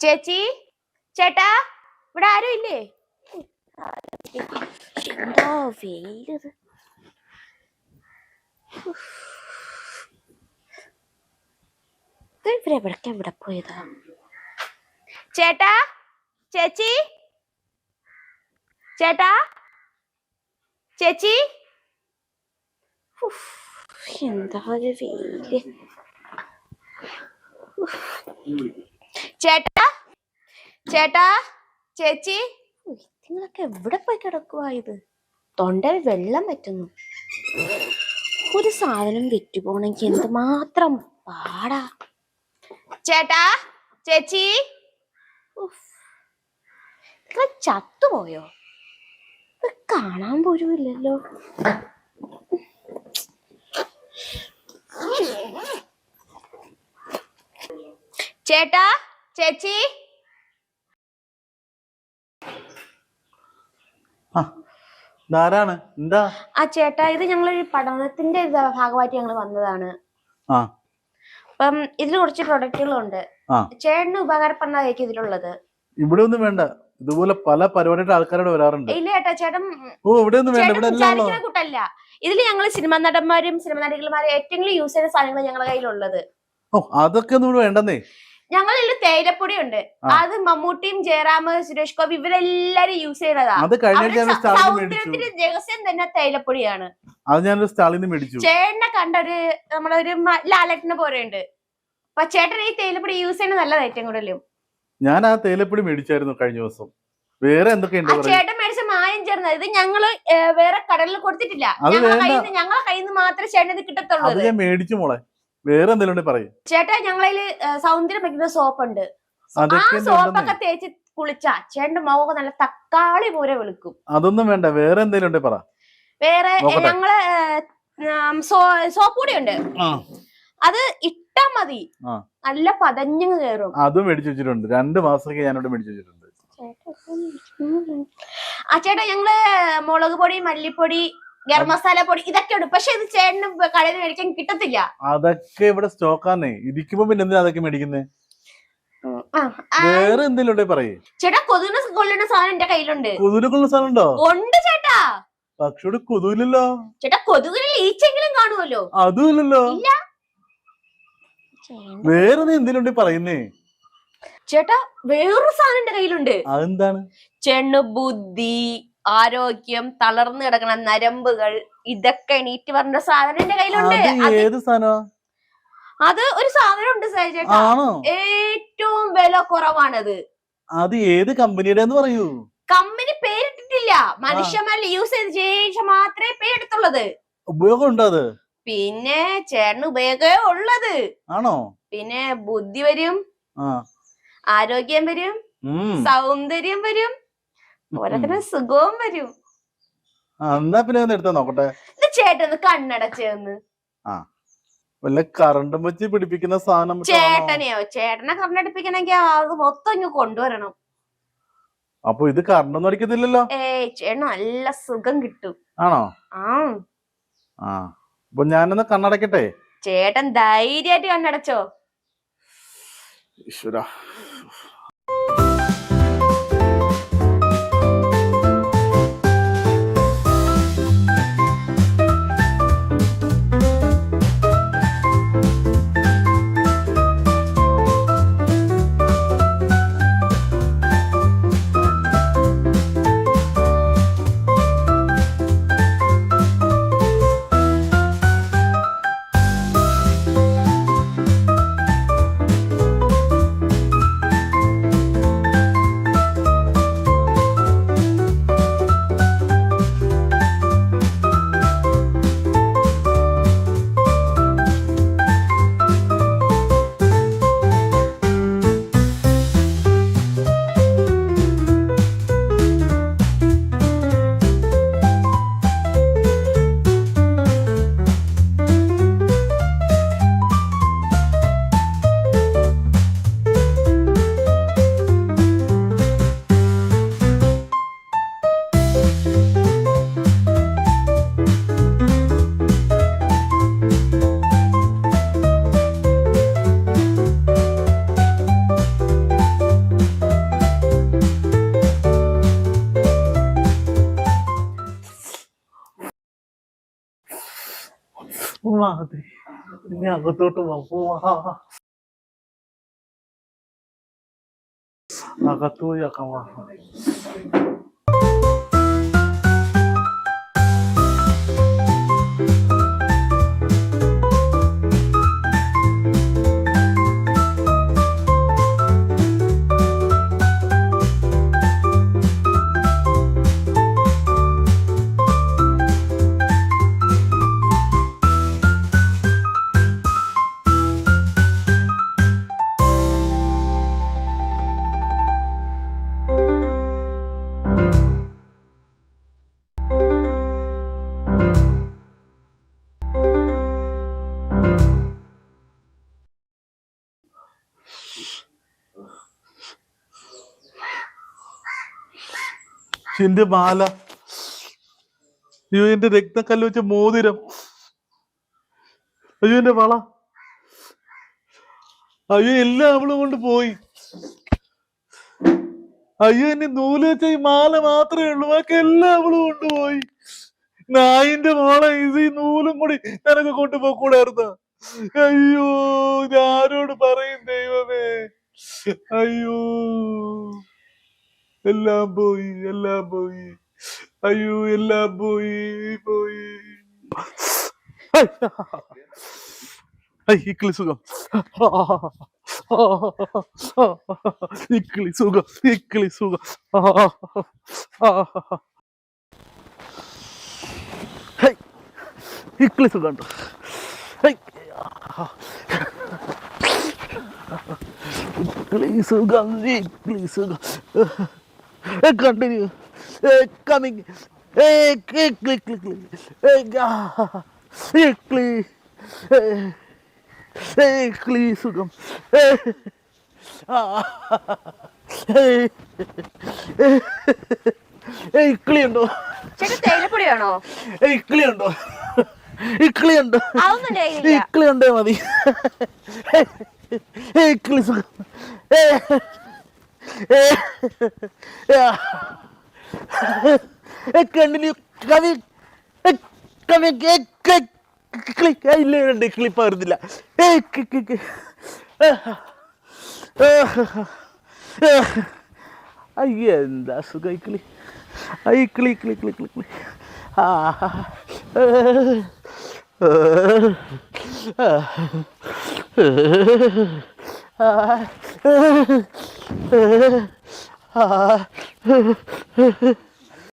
ചേച്ചി ചേട്ടാ ഇവിടെ ആരും ഇല്ലേ? എന്താ വെയിലത് ഇവരെ എവിടേക്കാ ഇവിടെ പോയതാ? ചേട്ടാ ചേച്ചി ചേട്ടാ ചേച്ചി. ഉഫ്, എന്താ ഒരു വെയിൽ. ചേട്ടാ? ചേട്ടാ? ചേച്ചി? നിങ്ങളൊക്കെ എവിടെ പോയി കിടക്കുവാ ഇത്? തൊണ്ടയിൽ വെള്ളം പറ്റുന്നു ഒരു സാധനം വിറ്റുപോണെങ്കിൽ എന്തുമാത്രം പാടാ. ചേട്ടാ? ചേച്ചി. നിങ്ങൾ ചത്തുപോയോ? കാണാൻ പോലും ചേട്ടാ ചേച്ചി. ധാരാണ് എന്താ? ആ ചേട്ടാ ഇത് ഞങ്ങളൊരു പഠനത്തിന്റെ ഭാഗമായിട്ട് ഞങ്ങൾ വന്നതാണ്. അപ്പം ഇതിൽ കുറച്ച് പ്രൊഡക്റ്റുകളുണ്ട്. ചേട്ടന് ഉപകാരപ്പെടുന്നതായിരിക്കും ഇതിലുള്ളത്. ഇവിടെ ഒന്നും വേണ്ട. ഇതുപോലെ പല പരിപാടിയുടെ ആൾക്കാരോട് വരാറുണ്ട്. ഇല്ല ചേട്ടാ ചേട്ടൻ ഓ ഇവിടെ ഒന്നും വേണ്ട ഇവിടെ എല്ലാം. കൂട്ടല്ല. ഇതിൽ ഞങ്ങൾ സിനിമാ നടന്മാരും സിനിമ നടികളുമാരും ഏറ്റവും യൂസ് ചെയ്യുന്ന സാധനങ്ങൾ ഞങ്ങളുടെ കയ്യിലുള്ളത്. ഓ അതൊക്കെ ഒന്നും വേണ്ടെന്നേ. ഞങ്ങളിൽ തേയിലപ്പൊടി ഉണ്ട് അത് മമ്മൂട്ടിയും ജയറാമ് സുരേഷ് ഗോപി ഇവരെല്ലാരും യൂസ് ചെയ്യുന്നതാണ് അത് സൗന്ദര്യത്തിന്റെ രഹസ്യം തന്നെ തേയിലപ്പൊടിയാണ്. അത് ഞാനൊരു മേടിച്ചു. ചേട്ടനെ കണ്ട ഒരു നമ്മളൊരു ലാലേട്ടനെ പോലെ ഉണ്ട് അപ്പൊ ചേട്ടൻ ഈ തേയിലപ്പൊടി യൂസ് ചെയ്യുന്നത് നല്ലതാ ഏറ്റവും കൂടുതലും. ഞാൻ ആ തേയിലപ്പൊടി മേടിച്ചായിരുന്നു കഴിഞ്ഞ ദിവസം. വേറെ എന്തൊക്കെയുണ്ട് ചേട്ടൻ മേടിച്ച മായം ചേർന്നത്. ഇത് ഞങ്ങൾ വേറെ കടലിൽ കൊടുത്തിട്ടില്ല. ഞങ്ങളെ കയ്യിൽ നിന്ന് കയ്യിൽ നിന്ന് മാത്രമേ ചേട്ടൻ ഇത് കിട്ടത്തുള്ളൂ അത് ഞാൻ മേടിച്ചു മോളെ. വേറെ എന്തെങ്കിലും പറയും. ചേട്ടാ ഞങ്ങളിൽ സൗന്ദര്യം വയ്ക്കുന്ന സോപ്പ് ഉണ്ട് ആ സോപ്പൊക്കെ തേച്ച് കുളിച്ചാ ചേട്ടന്റെ മുഖം നല്ല തക്കാളി പോലെ വെളുക്കും. അതൊന്നും വേണ്ട. വേറെ എന്തെങ്കിലും പറ. വേറെ ഞങ്ങൾ സോപ്പ് കൂടി ഉണ്ട് അത് ഇട്ടാ മതി. നല്ല പതഞ്ഞു കയറും അതും മേടിച്ചു വെച്ചിട്ടുണ്ട്. രണ്ട് മാസത്തേക്ക് ഞാനിവിടെ മേടിച്ചു വെച്ചിട്ടുണ്ട്. ആ ചേട്ടാ ഞങ്ങൾ മുളക് പൊടി മല്ലിപ്പൊടി ഗരം മസാല പൊടി ഇതൊക്കെ ഉണ്ട് പക്ഷെ ഇത് ചേട്ടന് കടയിൽ നിന്ന് മേടിക്കാൻ കിട്ടത്തില്ല. അതൊക്കെ ഇവിടെ സ്റ്റോക്കാന്നേ. ഇരിക്കുമ്പോ പിന്നെ എന്തിനാ അതൊക്കെ മേടിക്കുന്നേ? വേറെ എന്തെങ്കിലും പറയേ. ചേട്ടാ കൊതുകിനെ കൊല്ലുന്ന സാധനം എന്റെ കയ്യിലുണ്ട്. കൊതുകിനെ കൊല്ലുന്ന സാധനം ഉണ്ടോ ഉണ്ട് ചേട്ടാ. പക്ഷെ ഇവിടെ കൊതുവില്ലല്ലോ ചേട്ടാ കൊതുകിന് ഈച്ചെങ്കിലും കാണുമല്ലോ. അതുമില്ലല്ലോ. വേറെ നീ എന്തെങ്കിലും പറയുന്നേ. ചേട്ടാ വേറൊരു സാധനം എന്റെ കയ്യിലുണ്ട്. അതെന്താണ്? ചെണ്ണു ബുദ്ധി ആരോഗ്യം തളർന്നു കിടക്കണ നരമ്പുകൾ ഇതൊക്കെ എണീറ്റ് പറഞ്ഞ സാധനം എന്റെ കയ്യിലുണ്ട്. അത് ഒരു സാധനം ഉണ്ട് ഏറ്റവും വില കുറവാണത്. അത് ഏത് കമ്പനിയുടെ പറയൂ. കമ്പനി പേരിട്ടിട്ടില്ല. മനുഷ്യന്മാരിൽ യൂസ് ചെയ്ത ശേഷം മാത്രമേ പേരെടുത്തുള്ളത്. ഉപയോഗം ഉണ്ടോ അത്? പിന്നെ ചേട്ടന് ഉപയോഗമേ ഉള്ളത്. ആണോ? പിന്നെ ബുദ്ധി വരും. ആരോഗ്യം വരും. സൗന്ദര്യം വരും. ഓരോരുത്തരും സുഖവും വരും. എന്നാ പിന്നെ ഒന്ന് എടുത്താ നോക്കട്ടെ. ഇത് കണ്ണടച്ചേന്ന് ആ വല്ല കറണ്ടും വെച്ച് പിടിപ്പിക്കുന്ന സാധനം? ചേട്ടനെയോ? ചേട്ടനെ കണ്ണടിപ്പിക്കണമെങ്കിൽ അത് മൊത്തം ഇങ്ങ് കൊണ്ടുവരണം. അപ്പൊ ഇത് കറണ്ടൊന്നും അടിക്കത്തില്ലല്ലോ? ഏയ് ചേട്ടന് നല്ല സുഖം കിട്ടും. ആണോ? ആ. ആ അപ്പൊ ഞാനൊന്ന് കണ്ണടക്കട്ടെ? ചേട്ടൻ ധൈര്യമായിട്ട് കണ്ണടച്ചോ. ഈശ്വര. 나가대 그냥 그것도 먹고 와 나가 또 약간 와 എന്റെ മാല. അയ്യോ എന്റെ രക്തക്കല്ല് വെച്ച മോതിരം. അയ്യോ എന്റെ വള. അയ്യോ എല്ലാം അവൾ കൊണ്ട് പോയി. അയ്യോ എന്നെ നൂൽ വെച്ച ഈ മാല മാത്രമേ ഉള്ളൂ. ബാക്കി എല്ലാം അവൾ കൊണ്ടുപോയി നായിന്റെ മോളെ ഇത് ഈ നൂലും കൂടി നിനക്ക് കൊണ്ടുപോകൂടായിരുന്ന അയ്യോ ഞാനോട് പറയും ദൈവമേ? അയ്യോ. എല്ലാം പോയി എല്ലാം പോയി. അയ്യോ എല്ലാം പോയി പോയി. ഇക്കിളി സുഖം. ഇക്കിളി സുഖം ഇക്കിളി സുഖം. ഇക്കിളി സുഖം. ഇക്കിളി സുഖം ഇക്കിളി സുഖം. കണ്ടിന്യൂ കമ്മിങ് ഇക്കിളി സുഖം ഇക്ലിയുണ്ടോ തേയിലപ്പൊടിയാണോ? കയ്യിലില്ല ഇക്കിളി ഉണ്ടേ? മതി. ഇക്കിളി സുഖം ഏ, ഏ, ആ. ഏ, കണ്ണിന് കവി ഏ, കവി ഏ, ക- കിളി ഏ, ഇല്ല ഉണ്ട് കിളിപ്പ വരുന്നില്ല ഏ, കി- കി- കി. ഏ, ഏ, ഏ. അയ്യ എന്താ സുഖം കിളി ഐ ക്ലി ക്ലി ക്ലി ക്ലി ക്ലി ആ ആ, ആ, ആ, ആ,